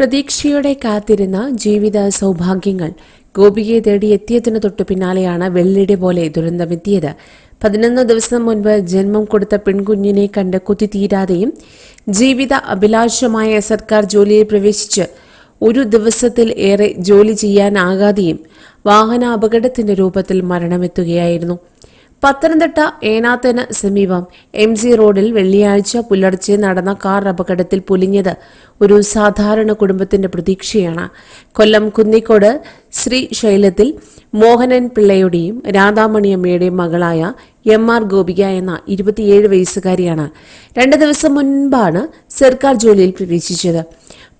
പ്രതീക്ഷയോടെ കാത്തിരുന്ന ജീവിത സൗഭാഗ്യങ്ങൾ ഗോപികയെ തേടി എത്തിയതിനു തൊട്ടു പിന്നാലെയാണ് വെള്ളിയുടെ പോലെ ദുരന്തമെത്തിയത്. പതിനൊന്ന് ദിവസം മുൻപ് ജന്മം കൊടുത്ത പെൺകുഞ്ഞിനെ കണ്ട് കുത്തിത്തീരാതെയും ജീവിത അഭിലാഷമായ സർക്കാർ ജോലിയിൽ പ്രവേശിച്ച് ഒരു ദിവസത്തിൽ ഏറെ ജോലി ചെയ്യാനാകാതെയും വാഹന അപകടത്തിന്റെ രൂപത്തിൽ മരണമെത്തുകയായിരുന്നു. പത്തനംതിട്ട ഏനാത്തിന് സമീപം എം സി റോഡിൽ വെള്ളിയാഴ്ച പുലർച്ചെ നടന്ന കാർ അപകടത്തിൽ പൊലിഞ്ഞത് ഒരു സാധാരണ കുടുംബത്തിന്റെ പ്രതീക്ഷയാണ്. കൊല്ലം കുന്നിക്കോട് ശ്രീ ശൈലത്തിൽ മോഹനൻ പിള്ളയുടെയും രാധാമണിയമ്മയുടെയും മകളായ എം ആർ ഗോപിക എന്ന ഇരുപത്തിയേഴ് വയസ്സുകാരിയാണ് രണ്ട് ദിവസം മുൻപാണ് സർക്കാർ ജോലിയിൽ പ്രവേശിച്ചത്.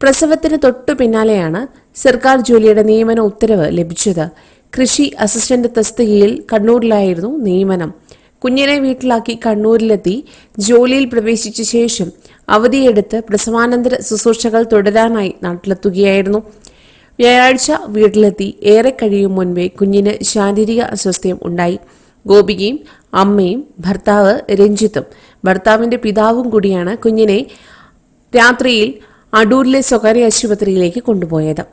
പ്രസവത്തിന് തൊട്ടു പിന്നാലെയാണ് സർക്കാർ ജോലിയുടെ നിയമന ഉത്തരവ് ലഭിച്ചത്. കൃഷി അസിസ്റ്റന്റ് തസ്തികയിൽ കണ്ണൂരിലായിരുന്നു നിയമനം. കുഞ്ഞിനെ വീട്ടിലാക്കി കണ്ണൂരിലെത്തി. ജോലിയിൽ പ്രവേശിച്ച ശേഷം അവധിയെടുത്ത് പ്രസവാനന്തര ശുശ്രൂഷകൾ തുടരാനായി നാട്ടിലെത്തുകയായിരുന്നു. വ്യാഴാഴ്ച വീട്ടിലെത്തി. ഏറെ കഴിയും മുൻപേ കുഞ്ഞിന് ശാരീരിക അസ്വസ്ഥ്യം ഉണ്ടായി. ഗോപികയും അമ്മയും ഭർത്താവ് രഞ്ജിത്തും ഭർത്താവിന്റെ പിതാവും കൂടിയാണ് കുഞ്ഞിനെ രാത്രിയിൽ അടൂരിലെ സ്വകാര്യ ആശുപത്രിയിലേക്ക് കൊണ്ടുപോയത്.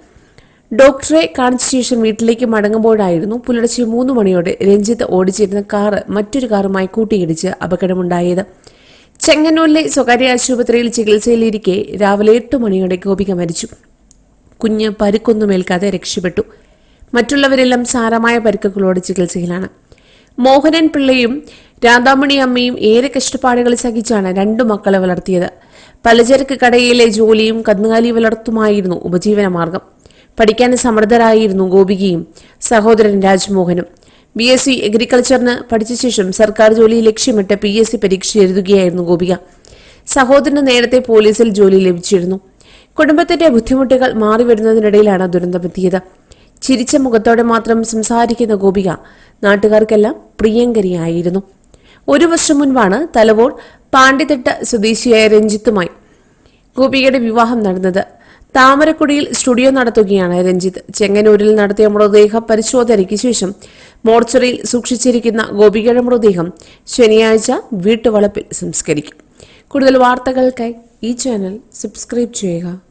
ഡോക്ടറെ കാണിച്ച ശേഷം വീട്ടിലേക്ക് മടങ്ങുമ്പോഴായിരുന്നു പുലർച്ചെ മൂന്ന് മണിയോടെ രഞ്ജിത്ത് ഓടിച്ചിരുന്ന കാറ് മറ്റൊരു കാറുമായി കൂട്ടിയിടിച്ച് അപകടമുണ്ടായത്. ചെങ്ങന്നൂരിലെ സ്വകാര്യ ആശുപത്രിയിൽ ചികിത്സയിലിരിക്കെ രാവിലെ എട്ട് മണിയോടെ ഗോപിക മരിച്ചു. കുഞ്ഞ് പരുക്കൊന്നുമേൽക്കാതെ രക്ഷപ്പെട്ടു. മറ്റുള്ളവരെല്ലാം സാരമായ പരുക്കുകളോട് ചികിത്സയിലാണ്. മോഹനൻ പിള്ളയും രാധാമണി അമ്മയും ഏറെ കഷ്ടപ്പാടുകൾ സഹിച്ചാണ് രണ്ടു മക്കളെ വളർത്തിയത്. പലചരക്ക് കടയിലെ ജോലിയും കന്നുകാലി വളർത്തുമായിരുന്നു ഉപജീവനമാർഗം. പഠിക്കാൻ സമർത്ഥരായിരുന്നു ഗോപികയും സഹോദരൻ രാജ്മോഹനും. ബി എസ് സി അഗ്രികൾച്ചറിന് പഠിച്ച ശേഷം സർക്കാർ ജോലി ലക്ഷ്യമിട്ട് പി എസ് സി പരീക്ഷ എഴുതുകയായിരുന്നു ഗോപിക. സഹോദരന് നേരത്തെ പോലീസിൽ ജോലി ലഭിച്ചിരുന്നു. കുടുംബത്തിന്റെ ബുദ്ധിമുട്ടുകൾ മാറിവരുന്നതിനിടയിലാണ് ദുരന്തമെത്തിയത്. ചിരിച്ച മുഖത്തോടെ മാത്രം സംസാരിക്കുന്ന ഗോപിക നാട്ടുകാർക്കെല്ലാം പ്രിയങ്കരിയായിരുന്നു. ഒരു വർഷം മുൻപാണ് തലവോൾ പാണ്ഡിത്തിട്ട സ്വദേശിയായ രഞ്ജിത്തുമായി ഗോപികയുടെ വിവാഹം നടന്നത്. താമരക്കുടിയിൽ സ്റ്റുഡിയോ നടത്തുകയാണ് രഞ്ജിത്ത്. ചെങ്ങന്നൂരിൽ നടത്തിയ മൃതദേഹ പരിശോധനയ്ക്ക് ശേഷം മോർച്ചറിയിൽ സൂക്ഷിച്ചിരിക്കുന്ന ഗോപികയുടെ മൃതദേഹം ശനിയാഴ്ച വീട്ടുവളപ്പിൽ സംസ്കരിക്കും. കൂടുതൽ വാർത്തകൾക്കായി ഈ ചാനൽ സബ്സ്ക്രൈബ് ചെയ്യുക.